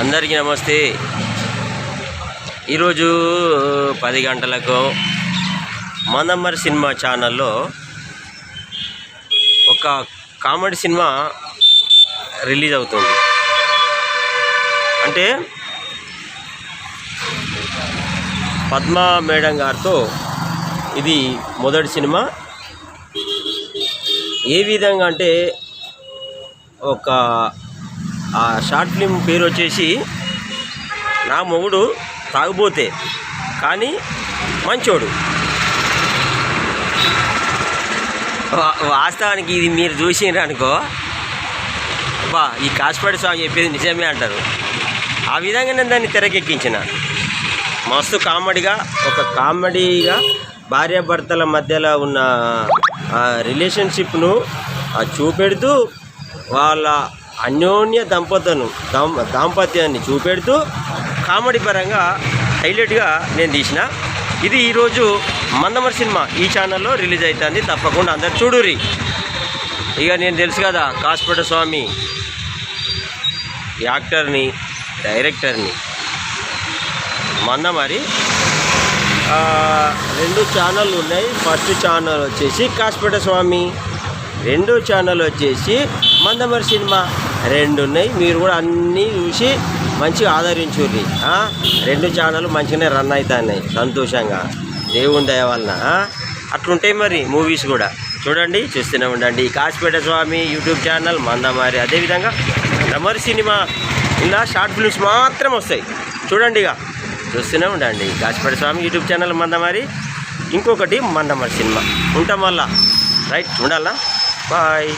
అందరికీ నమస్తే. ఈరోజు పది గంటలకు మందమ్మర్ సినిమా ఛానల్లో ఒక కామెడీ సినిమా రిలీజ్ అవుతుంది. అంటే పద్మా మేడం గారితో ఇది మొదటి సినిమా. ఏ విధంగా అంటే ఒక ఆ షార్ట్ ఫిలిం పేరు వచ్చేసి నా మొగుడు తాగుబోతే కానీ మంచోడు. వాస్తవానికి ఇది మీరు చూసినారు అనుకో. బా ఈ కాస్పాడి సాంగ్ చెప్పేది నిజమే అంటారు. ఆ విధంగా నేను దాన్ని తెరకెక్కించిన. మస్తు కామెడీగా ఒక కామెడీగా భార్యాభర్తల మధ్యలో ఉన్న రిలేషన్షిప్ను చూపెడుతూ వాళ్ళ అన్యోన్య దంపతులను దాం దాంపత్యాన్ని చూపెడుతూ కామెడీ పరంగా హైలైట్గా నేను తీసిన. ఇది ఈరోజు మందమర్ సినిమా ఈ ఛానల్లో రిలీజ్ అవుతుంది తప్పకుండా అందరు చూడురి ఇక నేను తెలుసు కదా కాస్పేట స్వామి యాక్టర్ని డైరెక్టర్ని. మందమరి. రెండు ఛానళ్ళు ఉన్నాయి. ఫస్ట్ ఛానల్ వచ్చేసి కాస్పేట స్వామి. రెండో ఛానల్ వచ్చేసి మందమరి సినిమా. రెండు ఉన్నాయి. మీరు కూడా అన్నీ చూసి మంచిగా ఆదరించుర్రి. రెండు ఛానల్ మంచిగానే రన్ అవుతున్నాయి సంతోషంగా. దేవుని దయ వలన అట్లుంటాయి మరి మూవీస్ కూడా. చూడండి చూస్తూనే ఉండండి. Kashipeta Swamy YouTube channel Mandamarri. అదేవిధంగా మందమరి సినిమా ఇలా షార్ట్ ఫిల్మ్స్ మాత్రం వస్తాయి. చూడండి ఇక. చూస్తూనే ఉండండి. Kashipeta Swamy YouTube channel Mandamarri. ఇంకొకటి మందమారి సినిమా. ఉంటాం మళ్ళా. రైట్ ఉండాలా బాయ్.